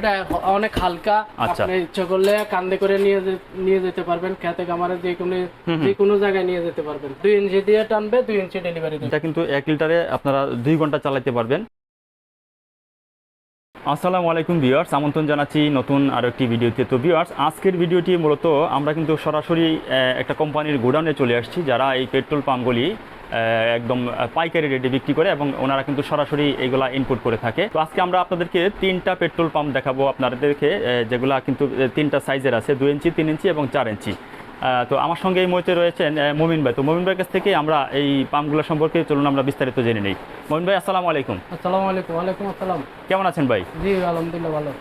এটা অনেক হালকা। আচ্ছা। আপনি ইচ্ছা করলে কান্দে করে নিয়ে নিয়ে যেতে পারবেন। খেতে কামারে যে কোনো যে কোনো জায়গায় নিয়ে যেতে পারবেন। দুই ইঞ্চি দিয়ে টানবে দুই ইঞ্চি ডেলিভারি এটা কিন্তু এক লিটারে আপনারা দুই ঘণ্টা চালাতে পারবেন। আসসালামু আলাইকুম ভিউয়ার্স আমন্ত্রণ জানাচ্ছি নতুন আরও একটি ভিডিওতে। তো ভিউয়ার্স আজকের ভিডিওটি মূলত আমরা কিন্তু সরাসরি একটা কোম্পানির গোডাউনে চলে আসছি যারা এই পেট্রোল পাম্পগুলি একদম পাইকারি রেটে বিক্রি করে এবং ওনারা কিন্তু সরাসরি এগুলা ইনপুট করে থাকে। তো আজকে আমরা আপনাদেরকে তিনটা পেট্রোল পাম্প দেখাবো আপনাদেরকে যেগুলা কিন্তু তিনটা সাইজের আছে দুই ইঞ্চি তিন ইঞ্চি এবং চার ইঞ্চি। তো আমার সঙ্গে এই মুহূর্তে রয়েছেন মমিন ভাই। তো মমিন ভাইয়ের কাছ থেকে আমরা এই পাম্পগুলো সম্পর্কে চলুন আমরা বিস্তারিত জেনে নিই। মমিন ভাই আসসালামু আলাইকুম। আসসালামু আলাইকুম ওয়ালাইকুম আসসালাম। কেমন আছেন ভাই? জি আলহামদুলিল্লাহ ভালো।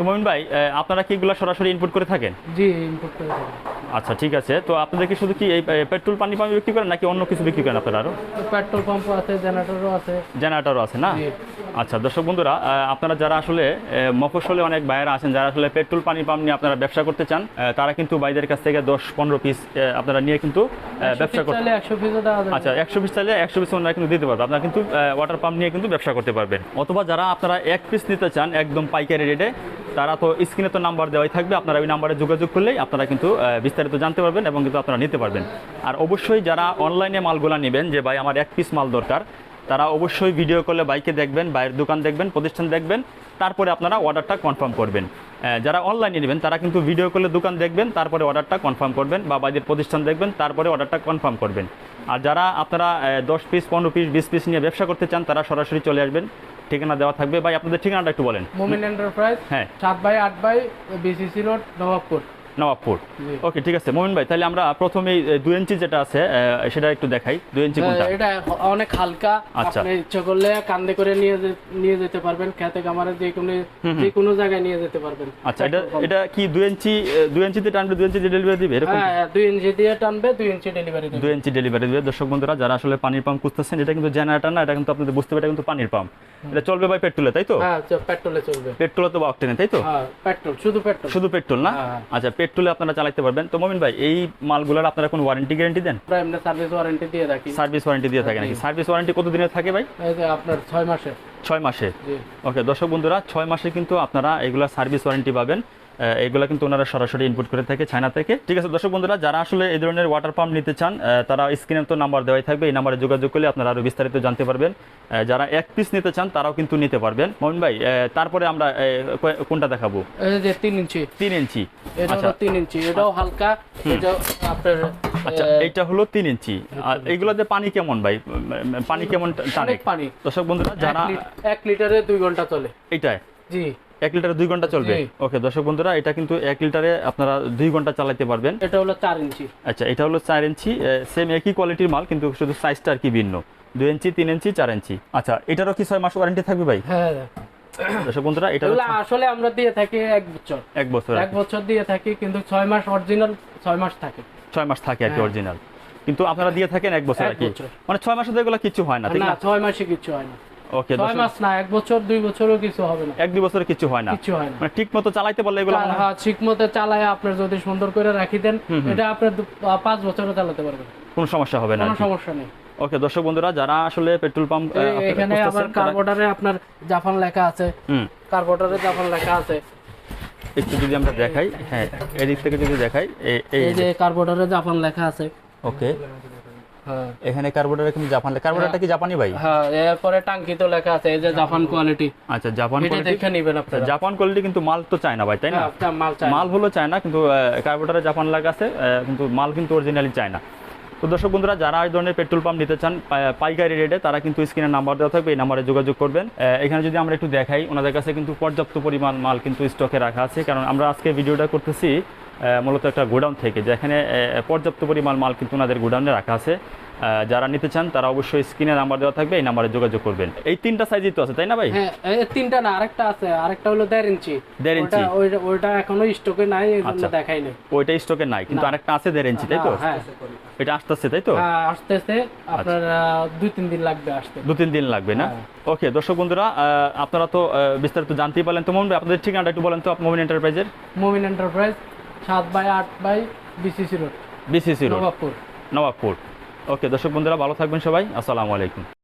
তো মমিন ভাই আপনারা কি এগুলো সরাসরি ইনপুট করে থাকেন? জি ইনপুট করে থাকেন আচ্ছা ঠিক আছে। তো আপনাদের কি শুধু কি এই পেট্রোল পানি পাম্প বিক্রি করেন নাকি অন্য কিছু বিক্রি করেন আপনারা আরও পেট্রোল পাম্পও আছে জেনারেটরও আছে। জেনারেটরও আছে না। আচ্ছা দর্শক বন্ধুরা আপনারা যারা আসলে আহ, মফস্বলে অনেক বাইরে আছেন যারা আসলে পেট্রোল পানি পাম্প নিয়ে আপনারা ব্যবসা করতে চান তারা কিন্তু বাইদের কাছ থেকে দশ পনেরো পিস আপনারা নিয়ে কিন্তু ব্যবসা করতে আচ্ছা একশো পিস চাইলে একশো পিস ওনারা কিন্তু দিতে পারবে। আপনারা কিন্তু ওয়াটার পাম্প নিয়ে কিন্তু ব্যবসা করতে পারবেন। অথবা যারা আপনারা এক পিস নিতে চান একদম পাইকারি রেটে তারা তো স্ক্রিনে তো নাম্বার দেওয়াই থাকবে আপনারা ওই নাম্বারে যোগাযোগ করলেই আপনারা কিন্তু বিস্তারিত জানতে পারবেন এবং কিন্তু আপনারা নিতে পারবেন। আর অবশ্যই যারা অনলাইনে মালগুলা নেবেন যে ভাই আমার এক পিস মাল দরকার তারা অবশ্যই ভিডিও কলে বাইকে দেখবেন বাইরের দোকান দেখবেন প্রতিষ্ঠান দেখবেন তারপরে আপনারা অর্ডারটা কনফার্ম করবেন। যারা অনলাইনে নেবেন তারা কিন্তু ভিডিও কলে দোকান দেখবেন তারপরে অর্ডারটা কনফার্ম করবেন বা বাইরের প্রতিষ্ঠান দেখবেন তারপরে অর্ডারটা কনফার্ম করবেন। আর যারা আপনারা দশ পিস পনেরো পিস বিশ পিস নিয়ে ব্যবসা করতে চান তারা সরাসরি চলে আসবেন। ঠিকানা দেওয়া থাকবে। ভাই আপনাদের ঠিকানাটা একটু বলেন। মোমিন এন্টারপ্রাইজ হ্যাঁ। সাত বাই আট by BCC road Nawabpur. Nawabpur okay ঠিক আছে। মোমিন ভাই তাহলে আমরা প্রথমেই দুই ইঞ্চি যেটা আছে সেটা একটু দেখাই। দুই ইঞ্চি কোনটা? এটা অনেক হালকা। আচ্ছা। আপনি ইচ্ছা করলে কান্দে করে নিয়ে নিয়ে যেতে পারবেন। খেতে কামারে যে কোনো যে কোনো জায়গায় নিয়ে যেতে পারবেন। আচ্ছা এটা এটা কি দুই ইঞ্চি দুই ইঞ্চিতে টানবে দুই ইঞ্চি ডেলিভারি দিবে? এরকম হ্যাঁ হ্যাঁ, দুই ইঞ্চি দিয়ে টানবে দুই ইঞ্চি ডেলিভারি দেবে। দুই ইঞ্চি ডেলিভারি দেবে। দর্শক বন্ধুরা যারা আসলে পানির পাম্প খুঁজতেছেন এটা কিন্তু জেনারেটর না এটা কিন্তু আপনাদের বুঝতে পারে কিন্তু পানির পাম্প এটা চলবে ভাই পেট্রোলে তাই তো? হ্যাঁ পেট্রোলে চলবে। পেট্রোলে তো বা অক্টেনে তাই তো? হ্যাঁ পেট্রোল শুধু পেট্রোল। শুধু পেট্রোল না? হ্যাঁ। আচ্ছা পেট্রোলে আপনারা চালাতে পারবেন। তো মমিন ভাই এই মালগুলোর আপনারা কোন ওয়ারেন্টি গ্যারান্টি দেন? আমরা এমনি সার্ভিস ওয়ারেন্টি দিয়ে রাখি। সার্ভিস ওয়ারেন্টি দিয়ে থাকে নাকি? সার্ভিস ওয়ারেন্টি কত দিনের থাকে ভাই? এই যে আপনার ছয় মাসে। ছয় মাসে। জি। ওকে দর্শক বন্ধুরা ছয় মাসে কিন্তু আপনারা এগুলা সার্ভিস ওয়ারেন্টি পাবেন। এগুলা কিন্তু ওনারা সরাসরি ইনপুট করে থাকে চায়না থেকে। ঠিক আছে দর্শক বন্ধুরা যারা আসলে এই ধরনের ওয়াটার পাম্প নিতে চান তারা স্ক্রিনে তো নাম্বার দেওয়াই থাকবে। এই নাম্বারে যোগাযোগ করলে আপনারা আরও বিস্তারিত জানতে পারবেন। যারা এক পিস নিতে চান তারাও কিন্তু নিতে পারবেন। মমিন ভাই তারপরে আমরা কোনটা দেখাবো? যে তিন ইঞ্চি। তিন ইঞ্চি। এটা আচ্ছা। তিন ইঞ্চি এটাও হালকা। এটা আপনার আচ্ছা এইটা হলো তিন ইঞ্চি। আর এইগুলোতে পানি কেমন ভাই? পানি কেমন টানে? অনেক পানি। দর্শক বন্ধুরা যারা এক লিটারে দুই ঘণ্টা চলে। এইটায় জি। এক লিটারে দুই ঘণ্টা চলবে? ওকে দর্শক বন্ধুরা এটা কিন্তু এক লিটারে আপনারা দুই ঘণ্টা চালাতে পারবেন। এটা হলো চার ইঞ্চি। আচ্ছা এটা হলো চার ইঞ্চি সেম একই কোয়ালিটির মাল কিন্তু শুধু সাইজটা আর কি ভিন্ন। দুই ইঞ্চি তিন ইঞ্চি চার ইঞ্চি। আচ্ছা এটারও কি ছয় মাস ওয়ারেন্টি থাকবে ভাই? হ্যাঁ দর্শক বন্ধুরা এটা আসলে আমরা দিয়ে থাকি এক বছর। এক বছর। এক বছর দিয়ে থাকি কিন্তু ছয় মাস অরিজিনাল ছয় মাস থাকে। ছয় মাস থাকে আর কি হ্যাঁ। অরিজিনাল কিন্তু আপনারা দিয়ে থাকেন এক বছর আর কি। মানে ছয় মাসে এগুলো কিছু হয় না ঠিক না না? ছয় মাসে কিছু হয় না। ওকে ছয় মাস না এক বছর দুই বছরও কিছু হবে না। এক দুই বছরে কিছু হয় না। কিছু হয় না। মানে ঠিক মতো চালাইতে পারলে এগুলো হ্যাঁ ঠিক মতো চালায় আপনার যদি সুন্দর করে রাখি দেন এটা আহ, পাঁচ বছরও চালাতে পারবেন। কোনো সমস্যা হবে না কোনো সমস্যা নেই। ওকে দর্শক বন্ধুরা যারা আসলে পেট্রোল পাম্প এখানে আবার কার্বোটারে আপনার জাপান লেখা আছে। হুম। কার্বোটারে জাপান লেখা আছে। একটু যদি আমরা দেখাই হ্যাঁ এদিক থেকে যদি দেখাই এই- যে কার্বোটারে জাপান লেখা আছে। ওকে। এখানে কার্বোরেটর কিন্তু জাপান কার্বোরেটরটা কি জাপানি ভাই? হ্যাঁ এরপরে টাঙ্কিতে লেখা আছে এই যে জাপান কোয়ালিটি আচ্ছা জাপান কোয়ালিটি দেখে নেবেন আপনারা। জাপান কোয়ালিটি কিন্তু মাল তো চায় না ভাই তাই না? হ্যাঁ, মাল চাই মাল হলো চায় না কিন্তু কার্বোরেটরে জাপান লাগা আছে কিন্তু মাল কিন্তু অরিজিনালি চায় না তো দর্শক বন্ধুরা যারা এই ধরনের পেট্রোল পাম্প নিতে চান পাইকারি রেটে তারা কিন্তু স্ক্রিনে নাম্বার দেওয়া থাকবে এই নাম্বারে যোগাযোগ করবেন। এখানে যদি আমরা একটু দেখাই ওনাদের কাছে কিন্তু পর্যাপ্ত পরিমাণ মাল কিন্তু স্টকে রাখা আছে কারণ আমরা আজকে ভিডিওটা করতেছি মূলত একটা গোডাউন থেকে যেখানে পর্যাপ্ত পরিমাণ মাল কিন্তু ওনাদের গোডাউনে রাখা আছে। যারা নিতে চান তারা অবশ্যই স্ক্রিনে নাম্বার দেওয়া থাকবে এই নাম্বারে যোগাযোগ করবেন। এই তিনটা সাইজই তো আছে তাই না ভাই? হ্যাঁ তিনটা না আরেকটা আছে আরেকটা হলো দেড় ইঞ্চি। দেড় ইঞ্চি। ওইটা- এখনও স্টকে নাই আচ্ছা। দেখাই নাই। ওইটা স্টকে নাই কিন্তু আরেকটা আছে দেড় ইঞ্চি তাই তো? হ্যাঁ এটা আসতেছে তাই তো? হ্যাঁ আসতেছে আপনার দুই তিন দিন লাগবে আসতে। দু তিন দিন লাগবে না? হ্যাঁ। ওকে দর্শক বন্ধুরা আপনারা তো বিস্তারিত জানতেই পারলেন। তো ভাই আপনাদের ঠিকানাটা একটু বলেন তো মোমিন এন্টারপ্রাইজের মোমিন এন্টারপ্রাইজ সাত বাই আট by BCC road BCC road. Nawabpur. Nawabpur. Okay দর্শক বন্ধুরা ভালো থাকবেন সবাই। আসসালামু আলাইকুম।